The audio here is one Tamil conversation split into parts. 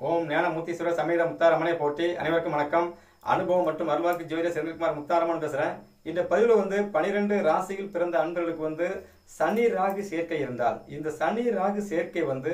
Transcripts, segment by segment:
ஓம் ஞானமூர்த்தீஸ்வரர் சமேத முத்தாரம்மனை போட்டி அனைவருக்கும் வணக்கம். அனுபவம் மற்றும் அருள்வாக்கு ஜோதிட செந்தில்குமார் முத்தாரம்மன் பேசுகிறேன் இந்த பதிவில் வந்து பனிரெண்டு ராசியில் பிறந்த அன்பர்களுக்கு வந்து சனி ராகு சேர்க்கை இருந்தால் இந்த சனி ராகு சேர்க்கை வந்து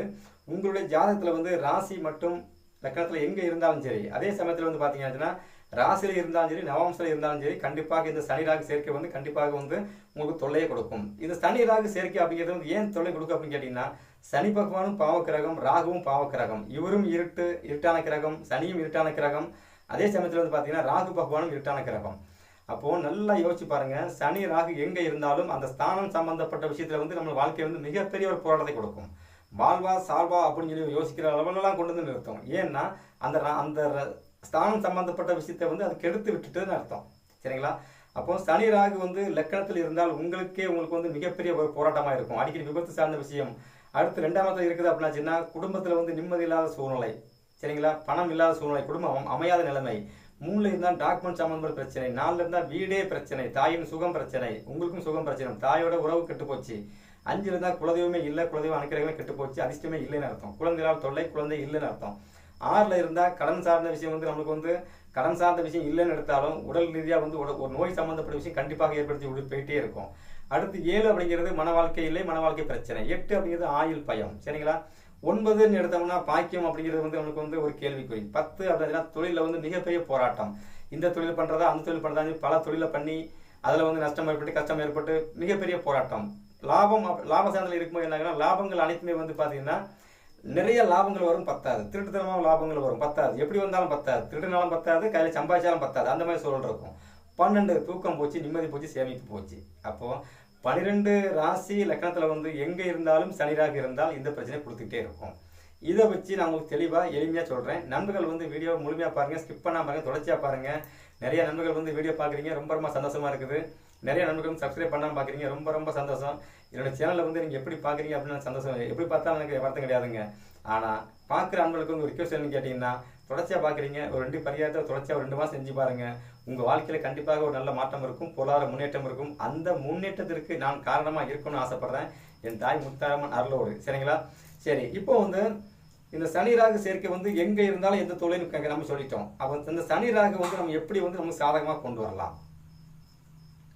உங்களுடைய ஜாதகத்தில் வந்து ராசி மற்றும் லக்கணத்துல எங்கே இருந்தாலும் சரி அதே சமயத்தில் வந்து பார்த்தீங்கன்னா ராசியில் இருந்தாலும் சரி நவம்சில் இருந்தாலும் சரி கண்டிப்பாக இந்த சனி ராகு சேர்க்கை வந்து கண்டிப்பாக வந்து உங்களுக்கு தொல்லையை கொடுக்கும். இந்த சனி ராகு சேர்க்கை அப்படிங்கிறது வந்து ஏன் தொல்லை கொடுக்கும் அப்படின்னு கேட்டிங்கன்னா சனி பகவானும் பாவக்கிரகம் ராகுவும் பாவக்கிரகம் இவரும் இருட்டு இருட்டான கிரகம் சனியும் இருட்டான கிரகம். அதே சமயத்தில் வந்து பார்த்தீங்கன்னா ராகு பகவானும் இருட்டான கிரகம். அப்போது நல்லா யோசிச்சு பாருங்கள் சனி ராகு எங்கே இருந்தாலும் அந்த ஸ்தானம் சம்பந்தப்பட்ட விஷயத்தில் வந்து நம்ம வாழ்க்கையை வந்து மிகப்பெரிய ஒரு போராட்டத்தை கொடுக்கும். வாழ்வா சால்வா அப்படின்னு சொல்லி யோசிக்கிற அளவுலலாம் கொண்டு வந்து நிறுத்தும். ஏன்னா அந்த ரா- அந்த ர- ஸ்தானம் சம்பந்தப்பட்ட விஷயத்தை வந்து அது கெடுத்து விட்டுட்டுன்னு அர்த்தம். சரிங்களா? அப்போ சனி ராகு வந்து லக்கணத்தில் இருந்தால் உங்களுக்கே உங்களுக்கு வந்து மிகப்பெரிய ஒரு போராட்டமாக இருக்கும். அடிக்கடி விபத்து சார்ந்த விஷயம். அடுத்து ரெண்டாவது இருக்குது அப்படின்னாச்சுன்னா குடும்பத்தில் வந்து நிம்மதி இல்லாத சூழ்நிலை. சரிங்களா? பணம் இல்லாத சூழ்நிலை குடும்பம் அமையாத நிலைமை. மூணுல இருந்தால் டாக்குமெண்ட் சம்பந்தப்பட்ட பிரச்சனை. நாலுல இருந்தால் வீடே பிரச்சனை. தாயின் சுகம் பிரச்சனை. உங்களுக்கும் சுகம் பிரச்சனை. தாயோட உறவு கெட்டு போச்சு. அஞ்சுல இருந்தால் குலதெய்வமே இல்லை குலதெய்வம் அனுக்கிறவங்க கெட்டு போச்சு. அதிர்ஷ்டமே இல்லைன்னு அர்த்தம். குழந்தைகளால் தொல்லை குழந்தை இல்லைன்னு அர்த்தம். ஆறில் இருந்தால் கடன் சார்ந்த விஷயம் வந்து நம்மளுக்கு வந்து கடன் சார்ந்த விஷயம் இல்லைன்னு எடுத்தாலும் உடல் ரீதியாக வந்து உட- ஒரு நோய் சம்பந்தப்பட்ட விஷயம் கண்டிப்பாக ஏற்படுத்தி விட்டு போயிட்டே இருக்கும். அடுத்து ஏழு அப்படிங்கிறது மன வாழ்க்கை இல்லை மன வாழ்க்கை பிரச்சனை. எட்டு அப்படிங்கிறது ஆயுள் பயம். சரிங்களா? ஒன்பதுன்னு எடுத்தோம்னா பாக்கியம் அப்படிங்கிறது வந்து நம்மளுக்கு வந்து ஒரு கேள்விக்குறி. பத்து அப்படின்னா தொழிலில் வந்து மிகப்பெரிய போராட்டம். இந்த தொழில் பண்ணுறதா அந்த தொழில் பண்ணுறதா பல தொழிலை பண்ணி அதில் வந்து நஷ்டம் ஏற்பட்டு கஷ்டம் ஏற்பட்டு மிகப்பெரிய போராட்டம். லாபம் லாப சார்ந்தல இருக்கும்போது என்ன லாபங்கள் அனைத்துமே வந்து பார்த்தீங்கன்னா நிறைய லாபங்கள் வரும் பத்தாது. திருட்டுத்தனமாக லாபங்கள் வரும் பத்தாது. எப்படி வந்தாலும் பத்தாது. திருடுனாலும் பத்தாது கையில் சம்பாதிச்சாலும் பத்தாது. அந்த மாதிரி சூழல் இருக்கும். பன்னெண்டு தூக்கம் போச்சு நிம்மதி போச்சு சேமிப்பு போச்சு. அப்போது பன்னிரெண்டு ராசி லக்கணத்துல வந்து எங்கே இருந்தாலும் சனிராக இருந்தால் இந்த பிரச்சனை கொடுத்துக்கிட்டே இருக்கும். இதை வச்சு நான் உங்களுக்கு தெளிவாக எளிமையாக சொல்கிறேன் நண்பர்கள் வந்து வீடியோ முழுமையாக பாருங்கள் ஸ்கிப் பண்ணாமல் பாருங்கள் தொடர்ச்சியாக பாருங்கள் நிறைய நண்பர்கள் வந்து வீடியோ பார்க்குறீங்க. ரொம்ப ரொம்ப சந்தோஷமாக இருக்குது. நிறைய நண்பர்களும் சப்ஸ்கிரைப் பண்ணாமல் பார்க்குறீங்க ரொம்ப ரொம்ப சந்தோஷம். என்னோட சேனலில் வந்து நீங்கள் எப்படி பார்க்குறீங்க அப்படின்னு சந்தோஷம். எப்படி பார்த்தாலும் எனக்கு வருத்தம் கிடையாதுங்க. ஆனால் பார்க்குற அன்பர்களுக்கு வந்து ஒரு ரிக்வஸ்ட் என்னன்னு கேட்டீங்கன்னா தொடர்ச்சியாக பார்க்குறீங்க ஒரு ரெண்டு பரிகாரத்தை தொடர்ச்சியாக ஒரு ரெண்டு மாதம் செஞ்சு பாருங்கள் உங்கள் வாழ்க்கையில் கண்டிப்பாக ஒரு நல்ல மாற்றம் இருக்கும். பொருளாதார முன்னேற்றம் இருக்கும். அந்த முன்னேற்றத்திற்கு நான் காரணமாக இருக்கணும்னு ஆசைப்பட்றேன். என் தாய் முத்தாரம்மன் அருளோடு. சரிங்களா? சரி இப்போ வந்து இந்த சனி ராகு சேர்க்கை வந்து எங்கே இருந்தாலும் எந்த தொழில் நம்ம சொல்லிட்டோம். அப்போ இந்த சனி ராகு வந்து நம்ம எப்படி வந்து நமக்கு சாதகமாக கொண்டு வரலாம்?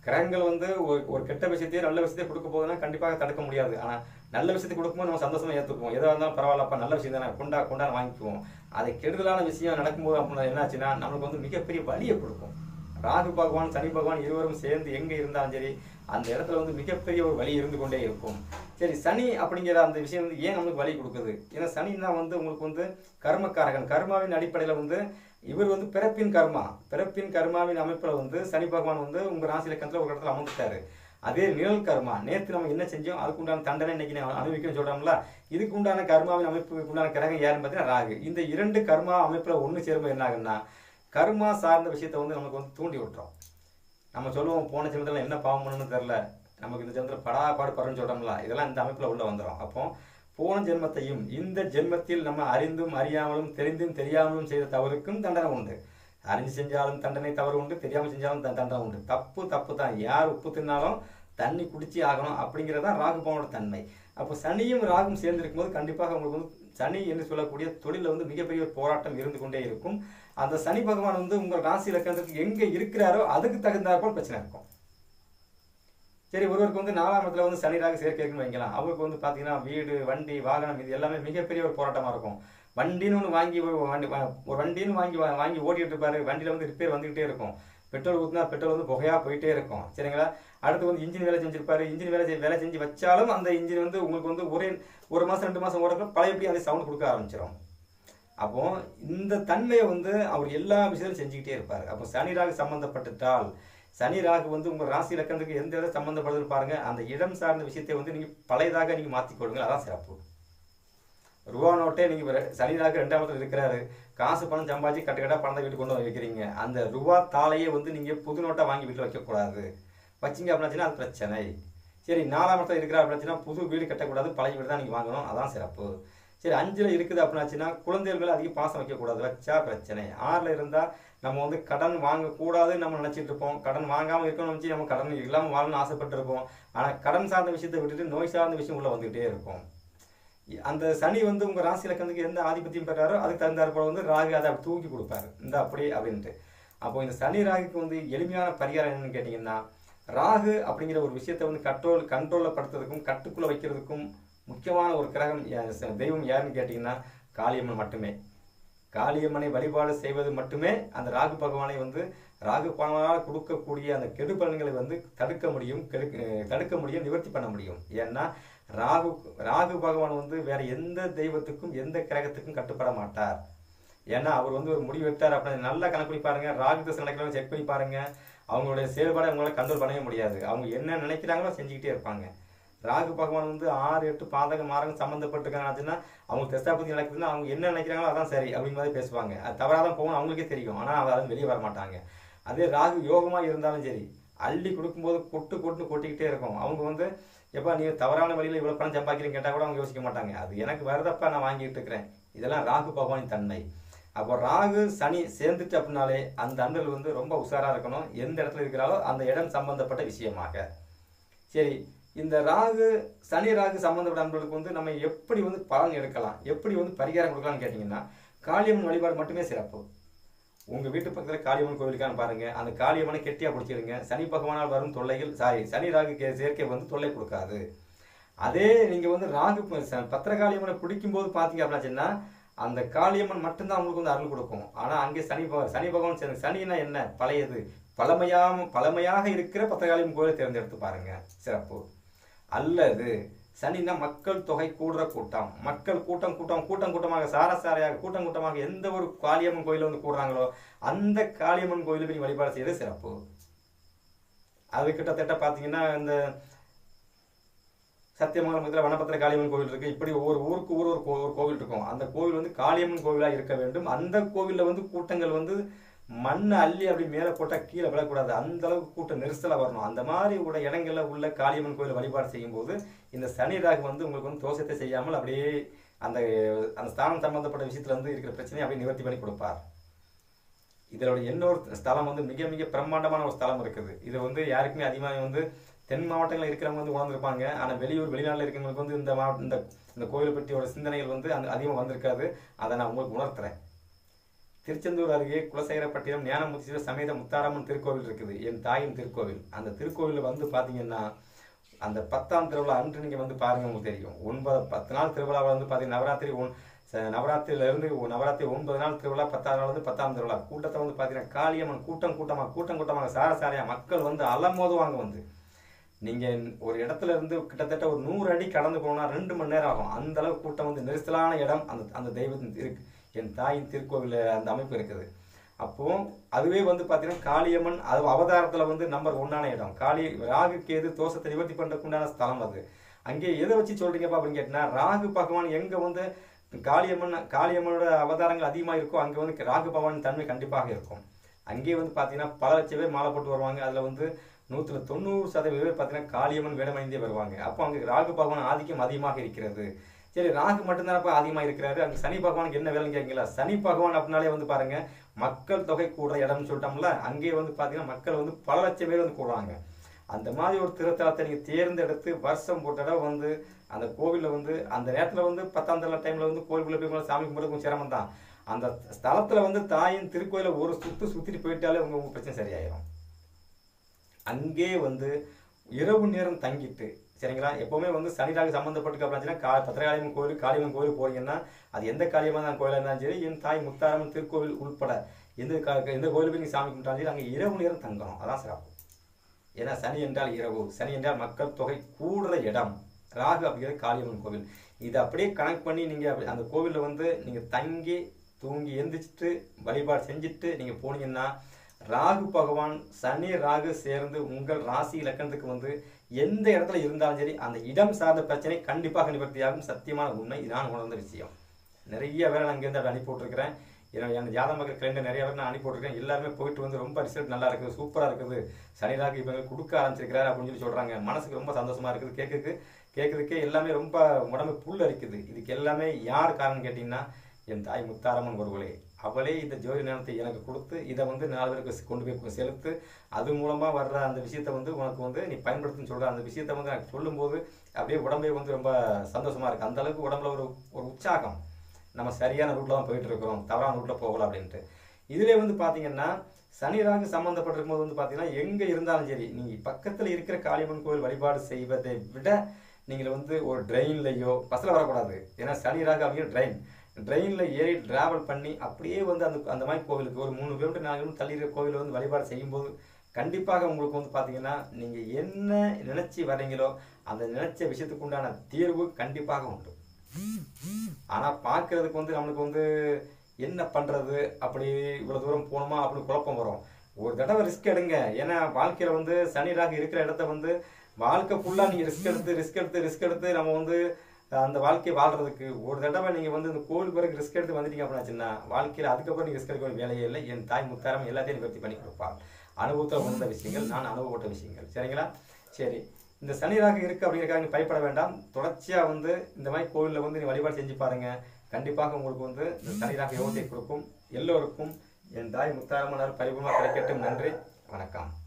கிரகங்கள் வந்து ஒரு ஒரு கெட்ட விஷயத்தையே நல்ல விஷயத்தையே கொடுக்க போகுதுன்னா கண்டிப்பாக தடுக்க முடியாது. ஆனால் நல்ல விஷயத்தை கொடுக்கும்போது நம்ம சந்தோஷமா ஏற்றுக்குவோம் எதாக இருந்தாலும் பரவாயில்லப்பா நல்ல விஷயம் தானே குண்டா குண்டா வாங்கிக்குவோம். அது கெடுதலான விஷயம் நடக்கும்போது அப்படின்னா என்னாச்சுன்னா நம்மளுக்கு வந்து மிகப்பெரிய வலியை கொடுக்கும். ராகு பகவான் சனி பகவான் இருவரும் சேர்ந்து எங்கே இருந்தாலும் சரி அந்த இடத்துல வந்து மிகப்பெரிய ஒரு வலி இருந்து கொண்டே இருக்கும். சரி சனி அப்படிங்கிற அந்த விஷயம் வந்து ஏன் நம்மளுக்கு வலி கொடுக்குது? ஏன்னா சனின்னா வந்து உங்களுக்கு வந்து கர்மக்காரகன். கர்மாவின் அடிப்படையில் வந்து இவர் வந்து பிறப்பின் கர்மா. பிறப்பின் கர்மாவின் அமைப்பில் வந்து சனி பகவான் வந்து உங்க ராசி லக்கணத்துல ஒரு இடத்துல அமர்ந்துட்டாரு. அதே நிழல் கர்மா. நேற்று நம்ம என்ன செஞ்சோம்? அதுக்கு உண்டான தண்டனை இன்னைக்கு நான் அனுபவிக்கணும்னு சொல்றோம்ல. இதுக்கு உண்டான கர்மாவின் அமைப்புக்கு உண்டான கிரகம் யாருன்னு பார்த்தீங்கன்னா ராகு. இந்த இரண்டு கர்மா அமைப்பில் ஒன்று சேரும்போது என்ன ஆகுன்னா கர்மா சார்ந்த விஷயத்தை வந்து நமக்கு வந்து தூண்டி விட்டுரும். நம்ம சொல்லுவோம் போன ஜென்மத்தில் என்ன பாவம் பண்ணணும்னு தெரில நமக்கு இந்த ஜென்மத்தில் படா பாடு படுறோம்னு சொல்கிறோம்ல இதெல்லாம் இந்த அமைப்பில் உள்ள வந்துடும் அப்போ போன ஜென்மத்தையும் இந்த ஜென்மத்தில் நம்ம அறிந்தும் அறியாமலும் தெரிந்தும் தெரியாமலும் செய்த தவறுக்கும் தண்டனை உண்டு. அறிஞ்சு செஞ்சாலும் தண்டனை தவறு உண்டு தெரியாமல் செஞ்சாலும் தண்டனை உண்டு. தப்பு தப்பு தான். யார் உப்பு தின்னாலும் தண்ணி குடிச்சு ஆகணும் அப்படிங்கிறதான் ராகு பவனோட தன்மை. அப்போ சனியும் ராகும் சேர்ந்து இருக்கும்போது கண்டிப்பாக உங்களுக்கு வந்து சனி என்று சொல்லக்கூடிய தொழிலில் வந்து மிகப்பெரிய ஒரு போராட்டம் இருந்து கொண்டே இருக்கும். அந்த சனி பகவான் வந்து உங்கள் ராசி இலக்கணத்துக்கு எங்கே இருக்கிறாரோ அதுக்கு தகுந்தாற்போல் பிரச்சனை இருக்கும். சரி ஒருவருக்கு வந்து நாலாம் இடத்துல வந்து சனி ராகு சேர்க்கை இருக்குன்னு வைக்கலாம் அவருக்கு வந்து பார்த்தீங்கன்னா வீடு வண்டி வாகனம் இது எல்லாமே மிகப்பெரிய ஒரு போராட்டமாக இருக்கும். வண்டின்னு ஒன்று வாங்கி வண்டி ஒரு வண்டின்னு வாங்கி வா- வாங்கி ஓட்டிகிட்டு இருப்பாரு. வண்டியில் வந்து ரிப்பேர் வந்துகிட்டே இருக்கும். பெட்ரோல் ஊற்றினா பெட்ரோல் வந்து புகையாக போயிட்டே இருக்கும். சரிங்களா? அடுத்து வந்து இன்ஜின் வேலை செஞ்சிருப்பாரு. இன்ஜின் வேலை வேலை செஞ்சு வச்சாலும் அந்த இன்ஜின் வந்து உங்களுக்கு வந்து ஒரே ஒரு மாதம் ரெண்டு மாதம் ஓடக்குள்ள பழையபடி அதே சவுண்ட் கொடுக்க ஆரம்பிச்சிடும் அப்போ இந்த தன்மையை வந்து அவர் எல்லா விஷயத்திலும் செஞ்சுக்கிட்டே இருப்பார். அப்போ சனிராக சம்மந்தப்பட்டுட்டால் சனி ராகு வந்து உங்க ராசி இலக்கணத்துக்கு எந்த இடம் சம்பந்தப்படுதுன்னு பாருங்க. அந்த இடம் சார்ந்த விஷயத்தை வந்து நீங்க பழையதாக நீங்க மாத்திக் அதான் சிறப்பு. ரூபா நோட்டே நீங்க சனி ராகு ரெண்டாம் இடத்துல இருக்கிறாரு. காசு பணம் சம்பாதிச்சு கட்ட கட்ட பணத்தை வீட்டுக்கு கொண்டு வந்து வைக்கிறீங்க. அந்த ரூபா தாளையே வந்து நீங்க புது நோட்டாக வாங்கி வீட்டுல வைக்கக்கூடாது. வச்சிங்க வச்சீங்க அப்படின்னா அது பிரச்சனை. சரி நாலாம் இடத்துல இருக்கிற அப்படின்னா புது வீடு கட்டக்கூடாது. பழைய வீடு தான் நீங்க வாங்கணும். அதான் சிறப்பு. சரி அஞ்சுல இருக்குது அப்படின்னாச்சுன்னா குழந்தைகள் அதிகம் பாசம் வைக்கக்கூடாது. வச்சா பிரச்சனை. ஆறுல இருந்தா நம்ம வந்து கடன் வாங்கக்கூடாதுன்னு நம்ம நினச்சிட்டு இருப்போம் கடன் வாங்காமல் இருக்கணும்னு நினச்சி நம்ம கடன் இல்லாமல் வாழணும்னு ஆசைப்பட்டு இருப்போம் கடன் சார்ந்த விஷயத்தை விட்டுட்டு நோய் சார்ந்த விஷயம் உள்ளே வந்துகிட்டே இருக்கும். அந்த சனி வந்து உங்கள் ராசி இலக்கணத்துக்கு எந்த ஆதிபத்தியம் பெறாரோ அதுக்கு தகுந்தாற் போல வந்து ராகு அதை அப்படி தூக்கி கொடுப்பாரு. இந்த அப்படி அப்படின்ட்டு. அப்போ இந்த சனி ராகுக்கு வந்து எளிமையான பரிகாரம் என்னன்னு கேட்டிங்கன்னா ராகு அப்படிங்கிற ஒரு விஷயத்தை வந்து கண்ட்ரோல் கண்ட்ரோலில் படுத்துறதுக்கும் கட்டுக்குள்ளே வைக்கிறதுக்கும் முக்கியமான ஒரு கிரகம் தெய்வம் யாருன்னு கேட்டிங்கன்னா காளியம்மன் மட்டுமே. காளியம்மனை வழிபாடு செய்வது மட்டுமே அந்த ராகு பகவானை வந்து ராகு பகவானால் கொடுக்கக்கூடிய அந்த கெடு பலன்களை வந்து தடுக்க முடியும் கெடுக்க தடுக்க முடியும் நிவர்த்தி பண்ண முடியும். ஏன்னா ராகு ராகு பகவான் வந்து வேற எந்த தெய்வத்துக்கும் எந்த கிரகத்துக்கும் கட்டுப்பட மாட்டார். ஏன்னா அவர் வந்து ஒரு முடிவு எடுத்தார் அப்படின்னு நல்லா கணக்கு பாருங்க ராகு தசை நடக்கிறவங்க செக் பண்ணி பாருங்க. அவங்களுடைய செயல்பாடு அவங்களால கண்ட்ரோல் பண்ணவே முடியாது. அவங்க என்ன நினைக்கிறாங்களோ செஞ்சுக்கிட்டே இருப்பாங்க. ராகு பகவான் வந்து ஆறு எட்டு பாதக மாரகம் சம்மந்தப்பட்டிருக்காங்கன்னா அவங்க தெஸ்தாபதி நடக்குதுன்னா அவங்க என்ன நினைக்கிறாங்களோ அதான் சரி அப்படிங்கிற மாதிரி பேசுவாங்க. அது தவறாக தான் போகணும் அவங்களுக்கே தெரியும். ஆனால் அவங்க அதுவும் வெளியே வர மாட்டாங்க. அதே ராகு யோகமாக இருந்தாலும் சரி அள்ளி கொடுக்கும்போது கொட்டு கொட்டு கொட்டிக்கிட்டே இருக்கும். அவங்க வந்து எப்பா நீ தவறான வழியில் இவ்வளோ பணம் சம்பாதிக்கிறீங்க கேட்டால் கூட அவங்க யோசிக்க மாட்டாங்க. அது எனக்கு வருதப்பா நான் வாங்கிட்டு இருக்கிறேன். இதெல்லாம் ராகு பகவானின் தன்மை. அப்போ ராகு சனி சேர்ந்துட்டு அப்படின்னாலே அந்த அண்டல் வந்து ரொம்ப உஷாராக இருக்கணும். எந்த இடத்துல இருக்கிறாலோ அந்த இடம் சம்பந்தப்பட்ட விஷயமாக. சரி இந்த ராகு சனி ராகு சம்பந்தப்பட்ட அன்பர்களுக்கு வந்து நம்ம எப்படி வந்து பலன் எடுக்கலாம்? எப்படி வந்து பரிகாரம் கொடுக்கலாம்னு கேட்டிங்கன்னா காளியம்மன் வழிபாடு மட்டுமே சிறப்பு. உங்கள் வீட்டு பக்கத்தில் காளியம்மன் கோவிலுக்கான்னு பாருங்கள் அந்த காளியம்மனை கெட்டியாக பிடிச்சிருங்க. சனி பகவானால் வரும் தொல்லைகள் சாரி சனி ராகு செயற்கை சேர்க்கை வந்து தொல்லை கொடுக்காது. அதே நீங்கள் வந்து ராகு ச- பத்திரகாளியம்மனை பிடிக்கும்போது பார்த்தீங்க அப்படின்னா அப்படின்னா அந்த காளியம்மன் மட்டும்தான் அவங்களுக்கு வந்து அருள் கொடுக்கும். ஆனால் அங்கே சனி பக- சனி பகவான் சேர்ந்து சனினா என்ன? பழையது. பழமையாம பழமையாக இருக்கிற பத்திரகாளியம்மன் கோயிலை தேர்ந்தெடுத்து பாருங்கள் சிறப்பு. அல்லது சனினா மக்கள் தொகை கூடுற கூட்டம். மக்கள் கூட்டம் கூட்டம் கூட்டம் கூட்டமாக சாரசாரையாக கூட்டம் கூட்டமாக எந்த ஒரு காளியம்மன் கோயில வந்து கூடுறாங்களோ அந்த காளியம்மன் கோயிலுக்கு நீ வழிபாடு செய்யறது சிறப்பு. அது கிட்டத்தட்ட பார்த்தீங்கன்னா இந்த சத்தியமங்கலம் பக்கத்தில் வனபத்திர காளியம்மன் கோவில் இருக்குது இப்படி ஒவ்வொரு ஊருக்கு ஊர் ஒரு கோ- ஒரு கோவில் இருக்கும். அந்த கோவில் வந்து காளியம்மன் கோவிலாக இருக்க வேண்டும். அந்த கோவிலில் வந்து கூட்டங்கள் வந்து மண்ணை அள்ளி அப்படி மேலே போட்டால் கீழே விழக்கூடாது. அந்த அளவுக்கு கூட்டம் நெரிசலாக வரணும். அந்த மாதிரி உள்ள இடங்களில் உள்ள காளியம்மன் கோயில் வழிபாடு செய்யும்போது இந்த சனி ராகு வந்து உங்களுக்கு வந்து தோஷத்தை செய்யாமல் அப்படியே அந்த அந்த ஸ்தானம் சம்பந்தப்பட்ட விஷயத்துல வந்து இருக்கிற பிரச்சனையை அப்படியே நிவர்த்தி பண்ணி கொடுப்பார். இதோட இன்னொரு ஸ்தலம் வந்து மிக மிக பிரம்மாண்டமான ஒரு ஸ்தலம் இருக்குது. இது வந்து யாருக்குமே அதிகமாக வந்து தென் மாவட்டங்களில் இருக்கிறவங்க வந்து உணர்ந்திருப்பாங்க. ஆனால் வெளியூர் வெளிநாட்டில் இருக்கிறவங்களுக்கு வந்து இந்த மாவட்ட இந்த இந்த கோயிலை பற்றியோட சிந்தனைகள் வந்து அந்த அதிகமாக வந்திருக்காது. அதை நான் உங்களுக்கு உணர்த்துறேன். திருச்செந்தூர் அருகே குலசேகரப்பட்டினம் ஞானமுத்தீஸ்வரர் சமேத முத்தாரம்மன் திருக்கோவில் இருக்குது. என் தாயின் திருக்கோவில். அந்த திருக்கோவிலில் வந்து பார்த்தீங்கன்னா அந்த பத்தாம் திருவிழா அன்று நீங்கள் வந்து பாருங்க உங்களுக்கு தெரியும். ஒன்பது பத்து நாள் திருவிழாவில் வந்து பார்த்தீங்கன்னா நவராத்திரி ஒன் ச- நவராத்திரியில இருந்து நவராத்திரி ஒன்பது நாள் திருவிழா பத்தாம் நாள் வந்து பத்தாம் திருவிழா. கூட்டத்தை வந்து பார்த்தீங்கன்னா காளியம்மன் கூட்டம் கூட்டமாக கூட்டம் கூட்டமாக சார சாரையா மக்கள் வந்து அலமோதுவாங்க வந்து. நீங்கள் ஒரு இடத்துல இருந்து கிட்டத்தட்ட ஒரு நூறு அடி கடந்து போனால் ரெண்டு மணி நேரம் ஆகும். அந்த கூட்டம் வந்து நெரிசலான இடம். அந்த அந்த தெய்வத்தின் இருக்கு. என் தாயின் திருக்கோவில் அந்த அமைப்பு இருக்குது. அப்போ அதுவே வந்து பார்த்தீங்கன்னா காளியம்மன் அது அவதாரத்தில் வந்து நம்பர் ஒன்னான இடம். காளி ராகு கேது தோஷத்தை நிவர்த்தி பண்ணுறதுக்குண்டான ஸ்தலம் அது. அங்கே எதை வச்சு சொல்கிறீங்கப்பா அப்படின்னு கேட்டினா ராகு பகவான் எங்கே வந்து காளியம்மன் காளியம்மனோட அவதாரங்கள் அதிகமாக இருக்கோ அங்கே வந்து ராகு பகவான் தன்மை கண்டிப்பாக இருக்கும். அங்கே வந்து பார்த்தீங்கன்னா பல லட்சம் பேர் மாலை போட்டு வருவாங்க. அதில் வந்து நூற்றில் தொண்ணூறு சதவீத பேர் காளியம்மன் வேடமணிந்தே வருவாங்க. அப்போ அங்கே ராகு பகவான் ஆதிக்கம் அதிகமாக இருக்கிறது. சரி ராகு மட்டும்தானப்பா அதிகமாக இருக்கிறாரு. அங்கே சனி பகவானுக்கு என்ன வேலைன்னு கேட்கல சனி பகவான் அப்படின்னாலே வந்து பாருங்க மக்கள் தொகை கூடுற இடம்னு சொல்லிட்டோம்ல அங்கேயே வந்து பார்த்தீங்கன்னா மக்கள் வந்து பல லட்சம் பேர் வந்து கூடுறாங்க. அந்த மாதிரி ஒரு திருத்தலத்தை நீங்கள் தேர்ந்தெடுத்து வருஷம் போட்ட தடவை வந்து அந்த கோவிலில் வந்து அந்த நேரத்தில் வந்து பத்தாம் தள்ள டைமில் வந்து கோவிலுக்குள்ளே போய் சாமி கும்பிட கொஞ்சம் சிரமம் தான் அந்த ஸ்தலத்தில் வந்து தாயின் திருக்கோயில ஒரு சுற்று சுற்றிட்டு போயிட்டாலே உங்கள் உங்க பிரச்சனை சரியாயிரும். அங்கே வந்து இரவு நேரம் தங்கிட்டு சரிங்களா? எப்பவுமே வந்து சனிராக சம்பந்தப்பட்டு அப்படின்னா கா பத்திரகாளியம்மன் கோயில் காளியம்மன் கோயில் போறீங்கன்னா அது எந்த காளியம்மன் கோயிலாக இருந்தாலும் சரி என் தாய் முத்தாரம்மன் திருக்கோவில் உள்பட எந்த கா- எந்த கோயிலுக்கு நீங்கள் சாமி கும்பிட்டாலும் சரி அங்கே இரவு நேரம் தங்கணும். அதான் சிறப்பு. ஏன்னா சனி என்றால் இரவு. சனி என்றால் மக்கள் தொகை கூடுற இடம். ராகு அப்படிங்கிறது காளியம்மன் கோவில். இதை அப்படியே கனெக்ட் பண்ணி நீங்கள் அப்படி- அந்த கோவிலில் வந்து நீங்கள் தங்கி தூங்கி எந்திரிச்சிட்டு வழிபாடு செஞ்சுட்டு நீங்கள் போனீங்கன்னா ராகு பகவான் சனி ராகு சேர்ந்து உங்கள் ராசி இலக்கணத்துக்கு வந்து எந்த இடத்துல இருந்தாலும் சரி அந்த இடம் சார்ந்த பிரச்சனை கண்டிப்பாக நிவர்த்தியாகும் சத்தியமான உண்மை. இது நான் உணர்ந்த விஷயம். நிறைய பேரை நான் இங்கேருந்து அப்படி அனுப்பி விட்டுருக்கிறேன் எனக்கு ஜாத ஜாதக மக்கள் கிளைண்ட் நிறைய பேர் நான் அனுப்பி விட்டுருக்கேன் எல்லாருமே போயிட்டு வந்து ரொம்ப ரிசல்ட் நல்லா இருக்குது சூப்பராக இருக்குது. சனி ராகு இப்போ கொடுக்க ஆரம்பிச்சிருக்கிறாரு அப்படின்னு சொல்லி சொல்கிறாங்க மனசுக்கு ரொம்ப சந்தோஷமா இருக்குது கேட்குறதுக்கு கேட்குறதுக்கே எல்லாமே ரொம்ப உடம்பு புல் அரிக்குது இதுக்கு எல்லாமே யார் காரணம் கேட்டிங்கன்னா என் தாய் முத்தாரம்மன் ஒருவளே அவளே இந்த ஜோதி ஞானத்தை எனக்கு கொடுத்து இதை வந்து நாலு பேருக்கு கொண்டு போய் செலுத்து. அது மூலமாக வர்ற அந்த விஷயத்தை வந்து உனக்கு வந்து நீ பயன்படுத்துன்னு சொல்கிற அந்த விஷயத்தை வந்து எனக்கு சொல்லும்போது அப்படியே உடம்பே வந்து ரொம்ப சந்தோஷமாக இருக்குது அந்த அளவுக்கு உடம்புல ஒரு ஒரு உற்சாகம். நம்ம சரியான ரூட்ல தான் போயிட்டு இருக்கிறோம். தவறான ரூட்டில் போகலாம் அப்படின்ட்டு. இதிலே வந்து பார்த்தீங்கன்னா சனி ராகு சம்மந்தப்பட்டிருக்கும் போது வந்து பார்த்தீங்கன்னா எங்கே இருந்தாலும் சரி நீங்கள் பக்கத்தில் இருக்கிற காளியம்மன் கோயில் வழிபாடு செய்வதை விட நீங்கள் வந்து ஒரு ட்ரெயின்லையோ பஸ்ஸில் வரக்கூடாது. ஏன்னா சனி ராகு அப்படிங்கிற ட்ரெயின் ட்ரெயினில் ஏறி டிராவல் பண்ணி அப்படியே வந்து அந்த அந்த மாதிரி கோவிலுக்கு ஒரு மூணு கிலோமீட்டர் நாலு கிலோமீட்டர் தள்ளி இருக்கிற கோவிலில் வந்து வழிபாடு செய்யும்போது கண்டிப்பாக உங்களுக்கு வந்து பார்த்தீங்கன்னா நீங்கள் என்ன நினச்சி வரீங்களோ அந்த நினைச்ச விஷயத்துக்கு உண்டான தீர்வு கண்டிப்பாக உண்டு. ஆனால் பார்க்கறதுக்கு வந்து நம்மளுக்கு வந்து என்ன பண்ணுறது அப்படி இவ்வளோ தூரம் போகணுமா? அப்படின்னு குழப்பம் வரும். ஒரு தடவை ரிஸ்க் எடுங்க. ஏன்னா வாழ்க்கையில் வந்து சனி ராகு இருக்கிற இடத்த வந்து வாழ்க்கை ஃபுல்லாக நீங்கள் ரிஸ்க் எடுத்து ரிஸ்க் எடுத்து ரிஸ்க் எடுத்து நம்ம வந்து அந்த வாழ்க்கையை வாழ்றதுக்கு ஒரு தடவை நீங்கள் வந்து இந்த கோவில் பிறகு ரிஸ்க் எடுத்து வந்துட்டீங்க அப்படின்னாச்சுன்னா வாழ்க்கையில் அதுக்கப்புறம் நீங்கள் ரிஸ்க் எடுக்க வேண்டிய வேலையே இல்லை. என் தாய் முத்தாரம் எல்லாத்தையும் நிவர்த்தி பண்ணி கொடுப்பாள். அனுபவத்தில் உணர்ந்த விஷயங்கள் நான் அனுபவப்பட்ட விஷயங்கள். சரிங்களா? சரி. இந்த சனி இருக்குது அப்படிங்கிறக்காக நீ பயப்பட வேண்டாம். தொடர்ச்சியாக வந்து இந்த மாதிரி கோவிலில் வந்து நீ வழிபாடு செஞ்சு பாருங்கள் கண்டிப்பாக உங்களுக்கு வந்து இந்த சனிராக யோகத்தை கொடுக்கும். எல்லோருக்கும் என் தாய் முத்தாரமனார் பரிபூர்ணமாக கிடைக்கட்டும். நன்றி. வணக்கம்.